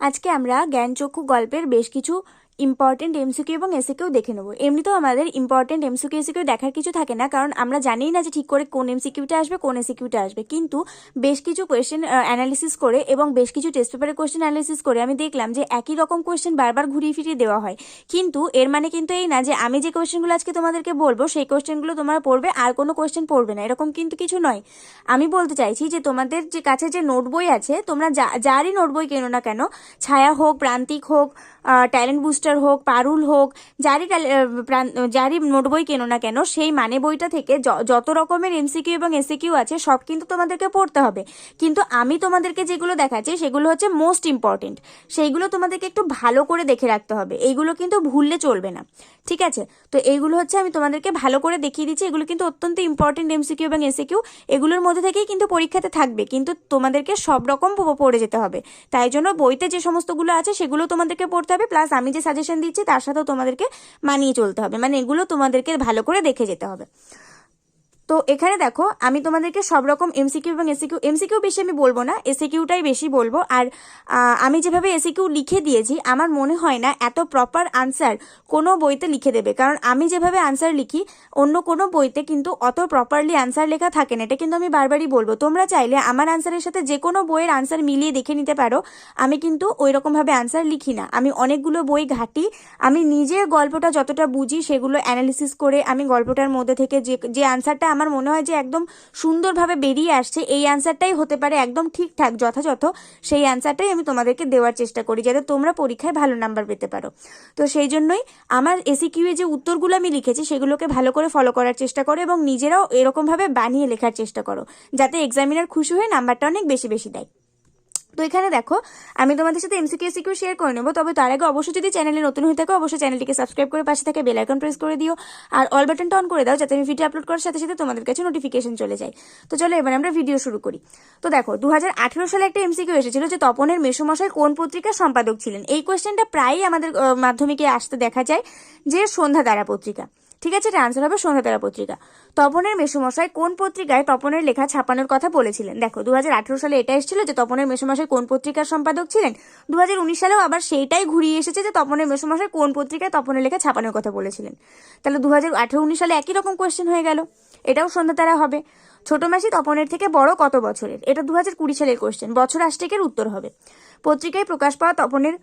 আজকে আমরা জ্ঞানচক্ষু গল্পের বেশ কিছু ইম্পর্টেন্ট এমসিকিউ এবং এসিকিউ দেখে নেব। এমনিতেও আমাদের ইম্পর্টেন্ট এমসিকিউ এসিকিউ দেখার কিছু থাকে না, কারণ আমরা জানি না যে ঠিক করে কোন এমসিকিউটা আসবে, কোন এসিকিউটা আসবে। কিন্তু বেশ কিছু কোয়েশ্চেন অ্যানালিসিস করে এবং বেশ কিছু টেস্ট পেপারের কোয়েশ্চেন অ্যানালিসিস করে আমি দেখলাম যে একই রকম কোয়েশ্চেন বারবার ঘুরিয়ে ফিরিয়ে দেওয়া হয়। কিন্তু এর মানে কিন্তু এই না যে আমি যে কোয়েশ্চেনগুলো আজকে তোমাদেরকে বলব, সেই কোয়েশ্চেনগুলো তোমরা পড়বে, আর কোনো কোয়েশ্চেন পড়বে না। এরকম কিন্তু কিছু নয়। আমি বলতে চাইছি যে তোমাদের যে কাছে যে নোট বই আছে, তোমরা যারই নোট বই কেনো না কেন, ছায়া হোক, প্রান্তিক হোক ট্যালেন্ট বুস্টার হোক, পারুল হোক, যারই যারই নোট বই কেনো না কেন, সেই মানে বইটা থেকে যত রকমের এমসিকিউ এবং এসিকিউ আছে, সব কিন্তু তোমাদেরকে পড়তে হবে। কিন্তু আমি তোমাদেরকে যেগুলো দেখাচ্ছি, সেগুলো হচ্ছে মোস্ট ইম্পর্টেন্ট সেইগুলো তোমাদেরকে একটু ভালো করে দেখে রাখতে হবে। এইগুলো কিন্তু ভুললে চলবে না। ঠিক আছে? তো এইগুলো হচ্ছে আমি তোমাদেরকে ভালো করে দেখিয়ে দিচ্ছি। এগুলো কিন্তু অত্যন্ত ইম্পর্টেন্ট এমসিকিউ এবং এসিকিউ এগুলোর মধ্যে থেকেই কিন্তু পরীক্ষাতে থাকবে। কিন্তু তোমাদেরকে সব রকম পড়ে যেতে হবে। তাই জন্য বইতে যে সমস্তগুলো আছে, সেগুলো তোমাদেরকে পড়তে হবে। প্লাস আমি যে সাজেশন দিচ্ছি, তার সাথেও তোমাদেরকে মানিয়ে চলতে হবে। মানে এগুলো তোমাদেরকে ভালো করে দেখে যেতে হবে। তো এখানে দেখো, আমি তোমাদেরকে সব রকম এমসিকিউ এবং এসিকিউ এমসিকিউ বেশি আমি বলব না এসিকিউটাই বেশি বলব। আর আমি যেভাবে এসিকিউ লিখে দিয়েছি, আমার মনে হয় না এত প্রপার আনসার কোনো বইতে লিখে দেবে। কারণ আমি যেভাবে আনসার লিখি, অন্য কোনো বইতে কিন্তু অত প্রপারলি আনসার লেখা থাকে না। এটা কিন্তু আমি বারবারই বলব। তোমরা চাইলে আমার আনসারের সাথে যে কোনো বইয়ের আনসার মিলিয়ে দেখে নিতে পারো। আমি কিন্তু ওই রকমভাবে আনসার লিখি না। আমি অনেকগুলো বই ঘাঁটি, আমি নিজে গল্পটা যতটা বুঝি সেগুলো অ্যানালিসিস করে আমি গল্পটার মধ্যে থেকে যে যে আনসারটা আমার মনে হয় যে একদম সুন্দরভাবে বেরিয়ে আসছে। এই অ্যান্সারটাই হতে পারে একদম ঠিকঠাক, যথাযথ। সেই অ্যান্সারটাই আমি তোমাদেরকে দেওয়ার চেষ্টা করি যাতে তোমরা পরীক্ষায় ভালো নাম্বার পেতে পারো। তো সেই জন্যই আমার এসি কিউয়ে যে উত্তরগুলো আমি লিখেছি, সেগুলোকে ভালো করে ফলো করার চেষ্টা করো এবং নিজেরাও এরকমভাবে বানিয়ে লেখার চেষ্টা করো, যাতে এক্সামিনার খুশি হয়ে নাম্বারটা অনেক বেশি বেশি দেয়। তো এখানে দেখো, আমি তোমাদের সাথে এমসিকিউ এসিকিউ শেয়ার করে নেব, তবে তার আগে অবশ্যই যদি চ্যানেলে নতুন হয়ে থাকো, অবশ্যই চ্যানেলটিকে সাবস্ক্রাইব করে পাশে থাকে বেল আইকন প্রেস করে দিও, আর অল বাটনটা অন করে দাও, যাতে আমি ভিডিও আপলোড করার সাথে সাথে তোমাদের কাছে নোটিফিকেশন চলে যায়। তো চলো এবার আমরা ভিডিও শুরু করি। তো দেখো দু হাজার আঠারো সালে একটা এমসিকিউ এসেছিল যে তপনের মেসমশাই কোন পত্রিকার সম্পাদক ছিলেন? এই কোয়েশ্চেনটা প্রায়ই আমাদের মাধ্যমিকে আসতে দেখা যায় যে সন্ধ্যা তারা পত্রিকা। ঠিক আছে, এটা আনসার হবে সন্ধ্যা তারা পত্রিকা। তপনের মেসুমশাই কোন পত্রিকায় তপনের লেখা ছাপানোর কথা বলেছিলেন? দেখো দু হাজার আঠেরো সালে এটা এসেছিল যে তপনের মেসুমশাই কোন পত্রিকার সম্পাদক ছিলেন? দু হাজার উনিশ সালেও আবার সেইটাই ঘুরিয়ে এসেছে যে তপনের মেসুমশাই কোন পত্রিকায় তপনের লেখা ছাপানোর কথা বলেছিলেন। তাহলে দু হাজার উনিশ সালে একই রকম কোয়েশ্চেন হয়ে গেল। এটাও সন্ধ্যাতারা হবে। ছোট মাসি তপনের থেকে বড় কত বছরের? এটা দু হাজার কুড়ি সালের কোয়েশ্চেন বছর আষ্টেকের উত্তর হবে। পত্রিকায় প্রকাশ পাওয়া তপনের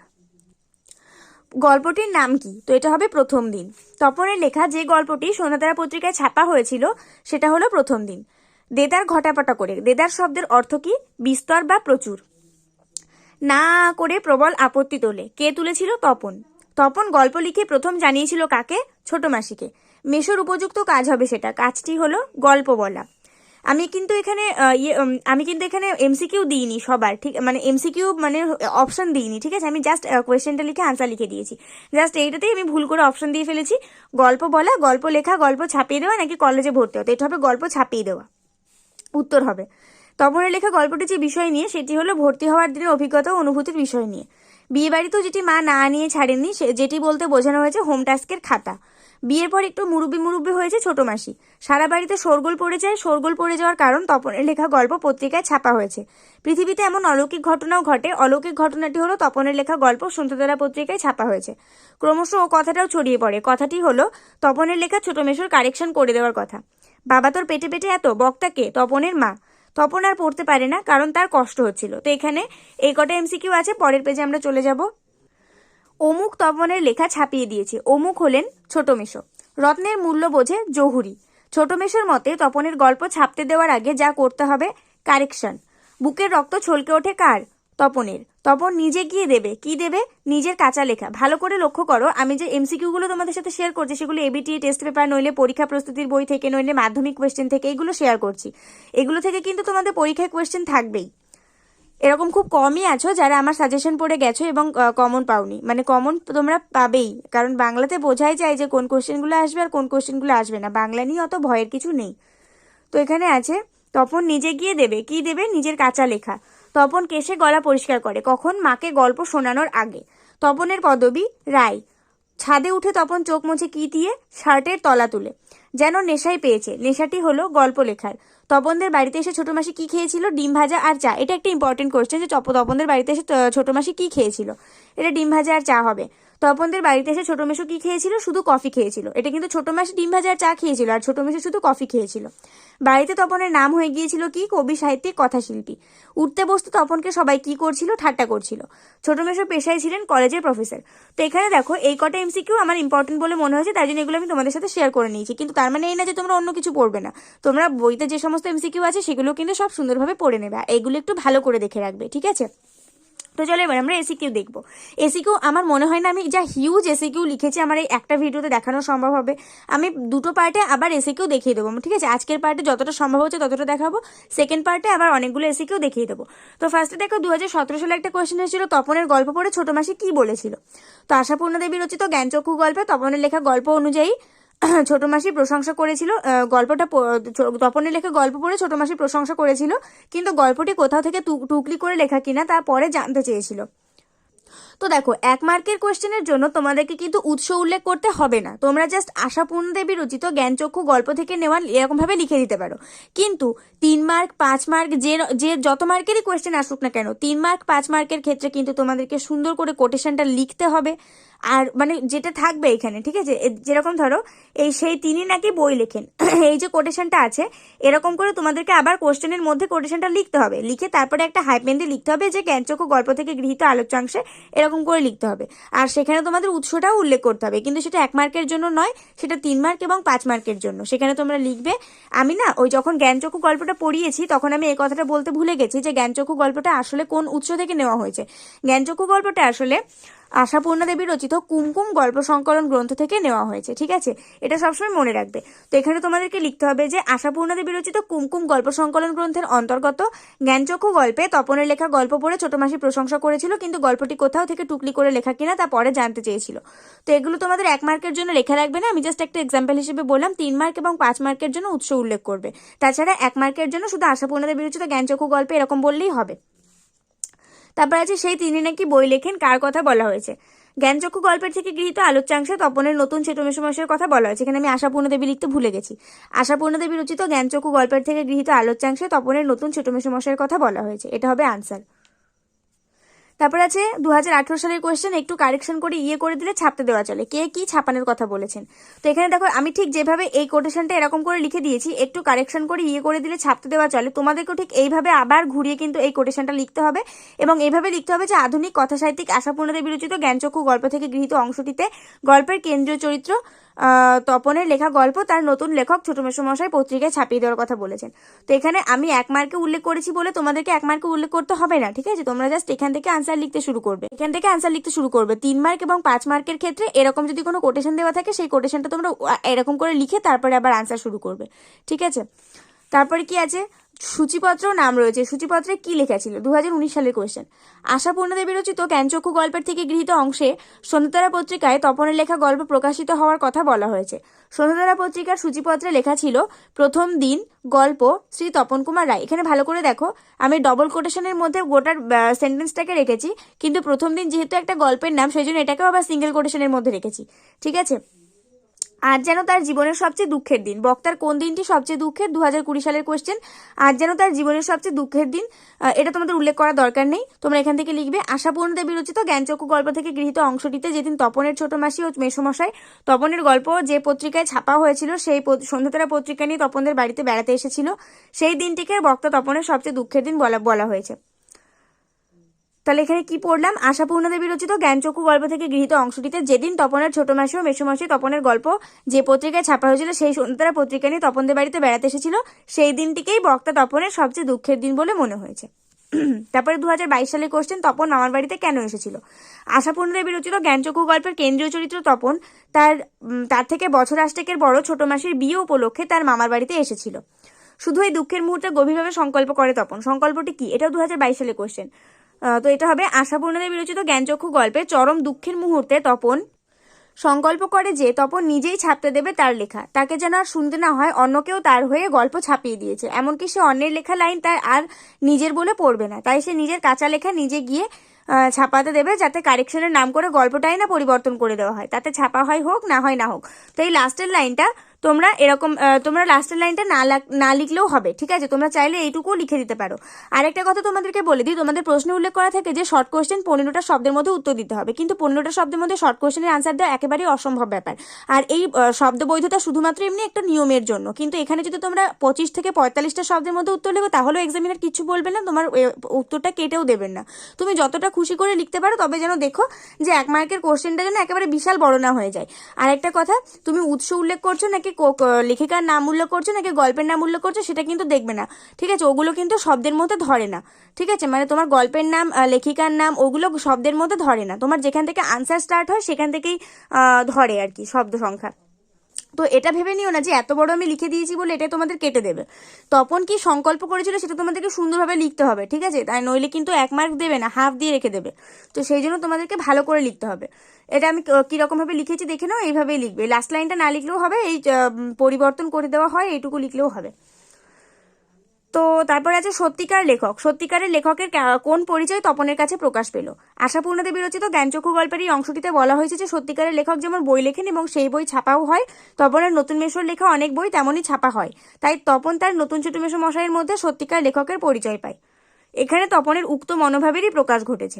গল্পটির নাম কি? তো এটা হবে প্রথম দিন। তপনের লেখা যে গল্পটি সন্ধ্যাতারা পত্রিকায় ছাপা হয়েছিল, সেটা হলো প্রথম দিন। দেদার ঘটাপটা করে। দেদার শব্দের অর্থ কি? বিস্তর বা প্রচুর। না করে প্রবল আপত্তি তোলে। কে তুলেছিল? তপন। তপন গল্প লিখে প্রথম জানিয়েছিল কাকে? ছোট মাসিকে মেশোর উপযুক্ত কাজ হবে সেটা। কাজটি হলো গল্প বলা। আমি কিন্তু এখানে ইয়ে আমি কিন্তু এখানে এমসিকিউ দিইনি সবার, ঠিক মানে এমসিকিউ মানে অপশন দিইনি, ঠিক আছে? আমি জাস্ট কোয়েশ্চেনটা লিখে আনসার লিখে দিয়েছি। জাস্ট এইটাতেই আমি ভুল করে অপশন দিয়ে ফেলেছি। গল্প বলা, গল্প লেখা, গল্প ছাপিয়ে দেওয়া, নাকি কলেজে ভর্তি হতে এটা হবে গল্প ছাপিয়ে দেওয়া। উত্তর হবে। তপনের লেখা গল্পটি যে বিষয় নিয়ে, সেটি হলো ভর্তি হওয়ার দিনের অভিজ্ঞতা ও অনুভূতির বিষয় নিয়ে। বিয়ে বাড়িতেও যেটি মা না নিয়ে ছাড়েননি যেটি বলতে বোঝানো হয়েছে হোম টাস্কের খাতা। বিয়ের পর একটু মুরব্বি মুরুব্বি হয়েছে ছোট মাসি। সারা বাড়িতে শোরগোল পড়ে যায়, শোরগোল পড়ে যাওয়ার কারণ তপনের লেখা গল্প পত্রিকায় ছাপা হয়েছে। পৃথিবীতে এমন অলৌকিক ঘটনাও ঘটে। অলৌকিক ঘটনাটি হলো তপনের লেখা গল্প সন্ধ্যতারা পত্রিকায় ছাপা হয়েছে। ক্রমশ ও কথাটাও ছড়িয়ে পড়ে। কথাটি হলো, তপনের লেখা ছোট মেশোর কারেকশন করে দেওয়ার কথা। বাবা তোর পেটে পেটে এত বক্তাকে তপনের মা। তপন আর পড়তে পারে না, কারণ তার কষ্ট হচ্ছিল। তো এখানে এই কটা এমসিকিউ আছে, পরের পেজে আমরা চলে যাব। অমুক তপনের লেখা ছাপিয়ে দিয়েছে। অমুক হলেন ছোট মেশো রত্নের মূল্য বোঝে জহুরি। ছোট মেশোর মতে তপনের গল্প ছাপতে দেওয়ার আগে যা করতে হবে, কারেকশন। বুকের রক্ত ছলকে ওঠে কার? তপনের। তপন নিজে গিয়ে দেবে। কি দেবে? নিজের কাঁচা লেখা। ভালো করে লক্ষ্য করো, আমি যে এমসিকিউ গুলো তোমাদের সাথে শেয়ার করছি, সেগুলো এবিটি টেস্ট পেপার নইলে পরীক্ষা প্রস্তুতির বই থেকে, নইলে মাধ্যমিক কোয়েশ্চেন থেকে, এগুলো শেয়ার করছি। এগুলো থেকে কিন্তু তোমাদের পরীক্ষায় কোয়েশ্চেন থাকবেই। এরকম খুব কমই আছো যারা আমার সাজেশন পড়ে গেছো এবং কমন পাওনি। মানে কমন তোমরা পাবেই। কারণ বাংলাতে বোঝাই যায় যে কোন কোশ্চেনগুলো আসবে আর কোন কোশ্চেনগুলো আসবে না। বাংলা নিয়ে অত ভয়ের কিছু নেই। তো এখানে আছে, তপন নিজে গিয়ে দেবে। কি দেবে? নিজের কাঁচা লেখা। তপন কেসে গলা পরিষ্কার করে। কখন? মাকে গল্প শোনানোর আগে। তপনের পদবী, রায়। ছাদে উঠে তপন চোখ মুছে কি দিয়ে? শার্টের তলা তুলে। যেন নেশাই পেয়েছে। নেশাটি হলো গল্প লেখার। তপনদের বাড়িতে এসে ছোট মাসি কি খেয়েছিল? ডিম ভাজা আর চা। এটা একটা ইম্পর্টেন্ট কোয়েশ্চেন যে তপনদের বাড়িতে এসে ছোট মাসি কি খেয়েছিল? এটা ডিম ভাজা আর চা হবে। তপনদের বাড়িতে এসে ছোট মেশো কি খেয়েছিল? শুধু কফি খেয়েছিল। এটা কিন্তু ছোট মাসি ডিম ভাজা আর চা খেয়েছিল আর ছোট মেশো শুধু কফি খেয়েছিল। বাড়িতে তপনের নাম হয়ে গিয়েছিল কি? কবি সাহিত্যিক কথাশিল্পী। উঠতে বসতে তপনকে সবাই কি করছিল? ঠাট্টা করছিল। ছোট মেশো পেশায় ছিলেন কলেজের প্রফেসর তো এখানে দেখো, এই কটা এমসিকিউ আমার ইম্পর্টেন্ট বলে মনে হয়েছে, তাই জন্য এগুলো আমি তোমাদের সাথে শেয়ার করে নিয়েছি। কিন্তু তার মানে এই না যে তোমরা অন্য কিছু পড়বে না। তোমরা বইতে যে সমস্ত এমসিকিউ আছে, সেগুলো কিন্তু সব সুন্দরভাবে পড়ে নেবে এগুলো একটু ভালো করে দেখে রাখবে, ঠিক আছে? তো চলো এবার আমরা এসিকিউ দেখব। এসিকিউ আমার মনে হয় না আমি যা হিউজ এসিকিউ লিখেছি আমার এই একটা ভিডিওতে দেখানো সম্ভব হবে। আমি দুটো পার্টে আবার এসিকিউ দেখিয়ে দেবো, ঠিক আছে? আজকের পার্টে যতটা সম্ভব হচ্ছে ততটা দেখাবো সেকেন্ড পার্টে আবার অনেকগুলো এসিকিউ দেখিয়ে দেবো। তো ফার্স্টে দেখো দু হাজার সতেরো সালে একটা কোয়েশ্চেন এসেছিল, তপনের গল্প পড়ে ছোট মাসি কি বলেছিল? তো আশাপূর্ণা দেবী রচিত জ্ঞানচক্ষু গল্পে তপনের লেখা গল্প অনুযায়ী ছোট মাসি প্রশংসা করেছিল গল্পটা তপনে তপনের লেখা গল্প পড়ে ছোট মাসি প্রশংসা করেছিল, কিন্তু গল্পটি কোথাও থেকে টুক- টুকলি করে লেখা কিনা তা পরে জানতে চেয়েছিল। তো দেখো, এক মার্কের কোয়েশ্চেনের জন্য তোমাদেরকে কিন্তু উৎস উল্লেখ করতে হবে না। তোমরা জাস্ট আশাপূর্ণ দেবী রচিত জ্ঞানচক্ষু গল্প থেকে নেওয়া এরকমভাবে লিখে দিতে পারো। কিন্তু তিন মার্ক, পাঁচ মার্ক, যে যে যত মার্কেরই কোয়েশ্চেন আসুক না কেন, তিন মার্ক, পাঁচ মার্কের ক্ষেত্রে কিন্তু তোমাদেরকে সুন্দর করে কোটেশনটা লিখতে হবে। আর মানে যেটা থাকবে এখানে, ঠিক আছে? যেরকম ধরো, এই সেই তিনি নাকি বই লেখেন। এই যে কোটেশনটা আছে, এরকম করে তোমাদেরকে আবার কোশ্চেনের মধ্যে কোটেশনটা লিখতে হবে। লিখে তারপরে একটা হাইপেন দিয়ে লিখতে হবে যে জ্ঞানচক্ষু গল্প থেকে গৃহীত আলোচ্যাংশে এরকম করে লিখতে হবে। আর সেখানে তোমাদের উৎসটাও উল্লেখ করতে হবে। কিন্তু সেটা এক মার্কের জন্য নয়, সেটা তিন মার্ক এবং পাঁচ মার্কের জন্য। সেখানে তোমরা লিখবে, আমি না, ওই যখন জ্ঞানচক্ষু গল্পটা পড়িয়েছি, তখন আমি এই কথাটা বলতে ভুলে গেছি যে জ্ঞানচক্ষু গল্পটা আসলে কোন উৎস থেকে নেওয়া হয়েছে? জ্ঞানচক্ষু গল্পটা আসলে আশাপূর্ণা দেবী রচিত কুমকুম গল্প সংকলন গ্রন্থ থেকে নেওয়া হয়েছে, ঠিক আছে? এটা সবসময় মনে রাখবে। তো এখানে তোমাদেরকে লিখতে হবে যে, আশাপূর্ণা দেবী রচিত কুমকুম গল্প সংকলন গ্রন্থের অন্তর্গত জ্ঞানচক্ষু গল্পে তপনের লেখা গল্প পড়ে ছোট মাসি প্রশংসা করেছিল, কিন্তু গল্পটি কোথাও থেকে টুকলি করে লেখা কিনা তা পরে জানতে চেয়েছিল। তো এগুলো তোমাদের এক মার্কের জন্য লেখা রাখবে না, আমি জাস্ট একটা এক্সাম্পল হিসেবে বললাম, তিন মার্ক এবং পাঁচ মার্কের জন্য উৎস উল্লেখ করবে। তাছাড়া এক মার্কের জন্য শুধু আশাপূর্ণা দেবী রচিত জ্ঞানচক্ষু গল্পে এরকম বললেই হবে। তারপর আছে সেই তিনি নাকি বই লেখেন কার কথা বলা হয়েছে। জ্ঞানচক্ষু গল্পের থেকে গৃহীত আলোচ্যাংশে তপনের নতুন ছোট মেসোমশের কথা বলা হয়েছে। এখানে আমি আশাপূর্ণ দেবী লিখতে ভুলে গেছি। আশাপূর্ণ দেবী রচিত জ্ঞানচক্ষু গল্পের থেকে গৃহীত আলোচ্যাংশে তপনের নতুন ছোট মেসোমশের কথা বলা হয়েছে। এটা হবে আনসার। তারপর আছে দু হাজার আঠেরো সালের কোয়েশ্চেন একটু কারেকশন করে ইয়ে করে দিলে ছাপতে দেওয়া চলে। কে কি ছাপানোর কথা বলেছেন? তো এখানে দেখো, আমি ঠিক যেভাবে এই কোটেশনটা এরকম করে লিখে দিয়েছি, একটু কারেকশন করে ইয়ে করে দিলে ছাপতে দেওয়া চলে। তোমাদেরকেও ঠিক এইভাবে আবার ঘুরিয়ে কিন্তু এই কোটেশনটা লিখতে হবে এবং এইভাবে লিখতে হবে যে আধুনিক কথা সাহিত্যিক আশাপূর্ণ দেবী জ্ঞানচক্ষু গল্প থেকে গৃহীত অংশটিতে গল্পের কেন্দ্রীয় চরিত্র তপনের লেখা গল্প তার নতুন লেখক ছোট মেসমশাই পত্রিকায় ছাপিয়ে দেওয়ার কথা বলেছেন। তো এখানে আমি এক মার্কে উল্লেখ করেছি বলে তোমাদেরকে এক মার্কে উল্লেখ করতে হবে না, ঠিক আছে? তোমরা জাস্ট এখান থেকে আনসার লিখতে শুরু করবে। এখান থেকে আনসার লিখতে শুরু করবে। তিন মার্ক এবং পাঁচ মার্কের ক্ষেত্রে এরকম যদি কোনো কোটেশন দেওয়া থাকে, সেই কোটেশনটা তোমরা এরকম করে লিখে তারপরে আবার আনসার শুরু করবে, ঠিক আছে? তারপরে কি আছে? সূচিপত্র নাম রয়েছে। সূচিপত্রে কি লেখা ছিল? দু হাজার উনিশ সালের কোয়েশ্চেন আশাপূর্ণ দেবী রচিত জ্ঞানচক্ষু গল্পের থেকে গৃহীত অংশে সন্ধ্যাতারা পত্রিকায় তপনের লেখা গল্প প্রকাশিত হওয়ার কথা বলা হয়েছে। সন্ধ্যাতারা পত্রিকার সূচিপত্রে লেখা ছিল, প্রথম দিন গল্প শ্রী তপন কুমার রায়। এখানে ভালো করে দেখো, আমি ডবল কোটেশনের মধ্যে গোটার সেন্টেন্সটাকে রেখেছি, কিন্তু প্রথম দিন যেহেতু একটা গল্পের নাম সেই জন্য এটাকেও আবার সিঙ্গেল কোটেশনের মধ্যে রেখেছি। ঠিক আছে? আজ যেন তার জীবনের সবচেয়ে দুঃখের দিন। বক্তার কোন দিনটি সবচেয়ে দুঃখের? দু হাজার কুড়ি সালের কোয়েশ্চেন আজ যেন তার জীবনের সবচেয়ে দুঃখের দিন। এটা তোমাদের উল্লেখ করার দরকার নেই। তোমরা এখান থেকে লিখবে আশাপূর্ণ দেবী রচিত জ্ঞানচক্ষু গল্প থেকে গৃহীত অংশটিতে যেদিন তপনের ছোট মাসি ও মেসমশাই তপনের গল্প যে পত্রিকায় ছাপা হয়েছিল, সেই সন্ধ্যাতারা পত্রিকা নিয়ে তপনদের বাড়িতে বেড়াতে এসেছিল, সেই দিনটিকে বক্তা তপনের সবচেয়ে দুঃখের দিন বলা বলা হয়েছে। তাহলে এখানে কি পড়লাম? আশাপূর্ণা দেবী রচিত জ্ঞানচক্ষু গল্প থেকে গৃহীত অংশটিতে যেদিন তপনের ছোট মাসি ও মেসোমাসি তপনের গল্প যে পত্রিকায় ছাপা হয়েছিল, সেই সন্ধ্যারা পত্রিকা নিয়ে তপনদের বাড়িতে বেড়াতে এসেছিল, সেই দিনটিকেই বক্তা তপনের সবচেয়ে দুঃখের দিন বলে মনে হয়েছে। তারপরে দু হাজার বাইশ সালে কোশ্চেন তপন মামার বাড়িতে কেন এসেছিল? আশাপূর্ণ দেবী রচিত জ্ঞানচক্ষু গল্পের কেন্দ্রীয় চরিত্র তপন, তার তার থেকে বছর আষ্টেকের বড় ছোট মাসির বিয়ে উপলক্ষে তার মামার বাড়িতে এসেছিল। শুধু এই দুঃখের মুহূর্তে গভীরভাবে সংকল্প করে তপন। সংকল্পটি কি? এটাও দু হাজার বাইশ সালে কোশ্চেন তো এটা হবে আশাপূর্ণদের বিরচিত জ্ঞানচক্ষু গল্পে চরম দুঃখের মুহূর্তে তপন। সংকল্প করে যে তপন নিজেই ছাপতে দেবে তার লেখা। তাকে যেন আর শুনতে না হয়, অন্য কেউ তার হয়ে গল্প ছাপিয়ে দিয়েছে। এমনকি সে অন্যের লেখা লাইন তার আর নিজের বলে পড়বে না। তাই সে নিজের কাঁচা লেখা নিজে গিয়ে ছাপাতে দেবে যাতে কারেকশনের নাম করে গল্পটাই না পরিবর্তন করে দেওয়া হয়। তাতে ছাপা হয় হোক, না হয় না হোক। তো এই লাস্টের লাইনটা তোমরা এরকম তোমরা লাস্টের লাইনটা না না লিখলেও হবে, ঠিক আছে? তোমরা চাইলে এইটুকুও লিখে দিতে পারো। আরেকটা কথা তোমাদেরকে বলে দিই, তোমাদের প্রশ্নে উল্লেখ করা থাকে যে শর্ট কোয়েশ্চেন পনেরোটা শব্দের মধ্যে উত্তর দিতে হবে। কিন্তু পনেরোটা শব্দের মধ্যে শর্ট কোশ্চেনের আনসার দেওয়া একেবারেই অসম্ভব ব্যাপার। আর এই শব্দ বৈধতা শুধুমাত্র এমনি একটা নিয়মের জন্য। কিন্তু এখানে যদি তোমরা পঁচিশ থেকে পঁয়তাল্লিশটা শব্দের মধ্যে উত্তর লেখো তাহলেও এক্সামিনার কিছু বলবে না, তোমার উত্তরটা কেটেও দেবেন না। তুমি যতটা খুশি করে লিখতে পারো, তবে যেন দেখো যে এক মার্কের কোশ্চেনটা যেন একেবারে বিশাল বড় না হয়ে যায়। আর একটা কথা, তুমি উৎস উল্লেখ করছ নাকি কো- ক- লেখিকার নাম উল্লেখ করছে, নাকি গল্পের নাম উল্লেখ করছে, সেটা কিন্তু দেখবে না। ঠিক আছে, ওগুলো কিন্তু শব্দের মধ্যে ধরে না। ঠিক আছে মানে তোমার গল্পের নাম লেখিকার নাম, ওগুলো শব্দের মধ্যে ধরে না। তোমার যেখান থেকে আনসার স্টার্ট হয়, সেখান থেকেই ধরে আর কি, শব্দ সংখ্যা। তো এটা ভেবে নিও না যে এত বড় আমি লিখে দিয়েছি বলে এটা তোমাদের কেটে দেবে। তপন কি সংকল্প করেছিল সেটা তোমাদেরকে সুন্দরভাবে লিখতে হবে, ঠিক আছে? তাই নইলে কিন্তু এক মার্ক দেবে না হাফ দিয়ে রেখে দেবে। তো সেই জন্য তোমাদেরকে ভালো করে লিখতে হবে। এটা আমি কীরকমভাবে কীরকম ভাবে লিখেছি দেখে নাও, এইভাবেই লিখবে। লাস্ট লাইনটা না লিখলেও হবে, এই পরিবর্তন করে দেওয়া হয়, এইটুকু লিখলেও হবে। তো তারপরে আছে সত্যিকার লেখক। সত্যিকারের লেখকের কোন পরিচয় তপনের কাছে প্রকাশ পেল? আশাপূর্ণ দেবী রচিত জ্ঞানচক্ষু গল্পের এই অংশটিতে বলা হয়েছে যে, সত্যিকারের লেখক যেমন বই লেখেন এবং সেই বই ছাপাও হয়, তপনের নতুন মেশোর লেখা অনেক বই তেমনই ছাপা হয়। তাই তপন তার নতুন ছোট মেশো মশাইয়ের মধ্যে সত্যিকার লেখকের পরিচয় পায়। এখানে তপনের উক্ত মনোভাবেরই প্রকাশ ঘটেছে।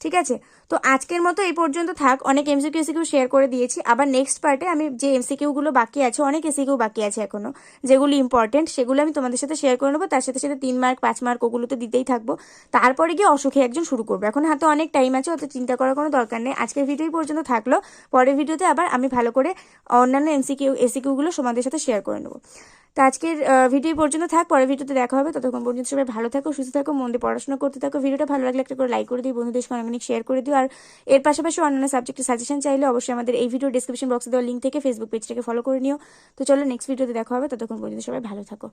ঠিক আছে? তো আজকের মতো এই পর্যন্ত থাক। অনেক এমসিকিউ এসিকিউ শেয়ার করে দিয়েছি। আবার নেক্সট পার্টে আমি যে এমসিকিউ গুলো বাকি আছে, অনেক এসিকিউ বাকি আছে এখনও, যেগুলো ইম্পর্টেন্ট সেগুলো আমি তোমাদের সাথে শেয়ার করে নেব। তার সাথে সাথে তিন মার্ক পাঁচ মার্ক ওগুলো তো দিতেই থাকব। তারপরে গিয়ে অসুখে একজন শুরু করব। এখন হাতে অনেক টাইম আছে, অত চিন্তা করার কোনো দরকার নেই। আজকের ভিডিও পর্যন্ত থাকল। পরের ভিডিওতে আবার আমি ভালো করে অন্যান্য এমসিকিউ এসিকিউ গুলো তোমাদের সাথে শেয়ার করে নেব। তো আজকের ভিডিও পর্যন্ত থাক। পরের ভিডিওতে দেখা হবে। ততক্ষণ পর্যন্ত সবাই ভালো থাকো, সুস্থ থাকো, মন দিয়ে পড়াশোনা করতে থাকো। ভিডিওটা ভালো লাগলে একটা করে লাইক করে দিই বন্ধুদের সঙ্গে অনেক শেয়ার করে দিও। আর এর পাশাপাশি অন্যান্য সাবজেক্টের সাজেশন চাইলে অবশ্যই আমাদের এই ভিডিও ডিসক্রিপশন বক্সে দেওয়া লিঙ্ক থেকে ফেসবুক পেজটাকে ফলো করে নিও। তো চলো নেক্সট ভিডিওতে দেখা হবে। ততক্ষণ পর্যন্ত সবাই ভালো থাকো।